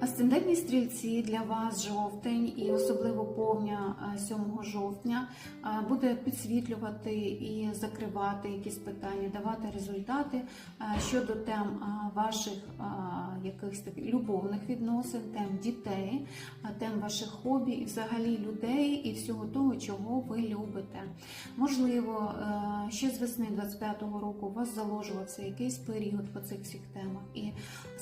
Асцендентні стрільці для вас жовтень і особливо повня е, 7 жовтня е, буде підсвітлювати і закривати якісь питання, давати результати е, щодо тем е, ваших е, якихось таких любовних відносин, тем дітей, е, тем ваших хобі і взагалі людей і всього того, чого ви любите. Можливо, е, ще з весни 25-го року у вас заложувався якийсь період по цих всіх темах, і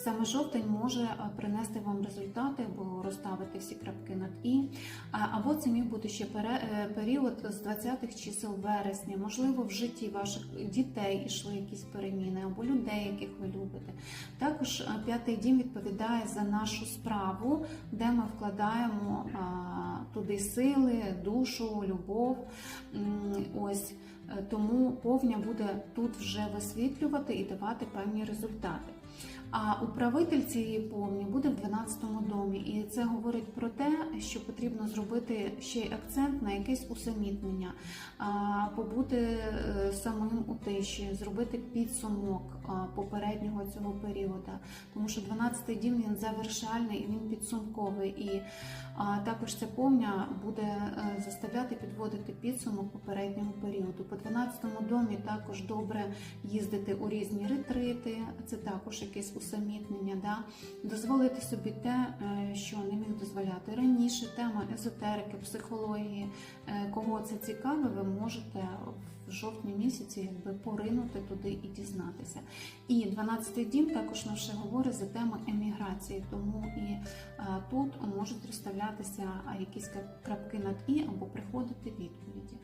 саме жовтень може е, принести вам результати або розставити всі крапки над і. Або це міг бути ще е, період з 20-х чисел вересня. Можливо, в житті ваших дітей йшли якісь переміни, або людей, яких ви любите. Також е, п'ятий дім відповідає за нашу справу, де ми вкладаємо туди сили, душу, любов. Ось тому повня буде тут вже висвітлювати і давати певні результати. А управитель цієї повні буде в 12-му домі, і це говорить про те, що потрібно зробити ще й акцент на якесь усамітнення, побути е, самим у тиші, зробити підсумок попереднього цього періоду, тому що 12-й дім він завершальний і він підсумковий. І також ця повня буде е, заставляти підводити підсумок попереднього періоду. По 12-му домі також добре їздити у різні ретрити, це також якесь усамітнення, да? дозволити собі те, е, що не міг дозволяти раніше. Тема езотерики, психології, Е, кого це цікаве, ви можете в жовтні місяці якби поринути туди і дізнатися. І 12-й дім також нам ще говорить за тему еміграції, тому і е, тут можуть розставлятися якісь крапки над і або приходити відповіді.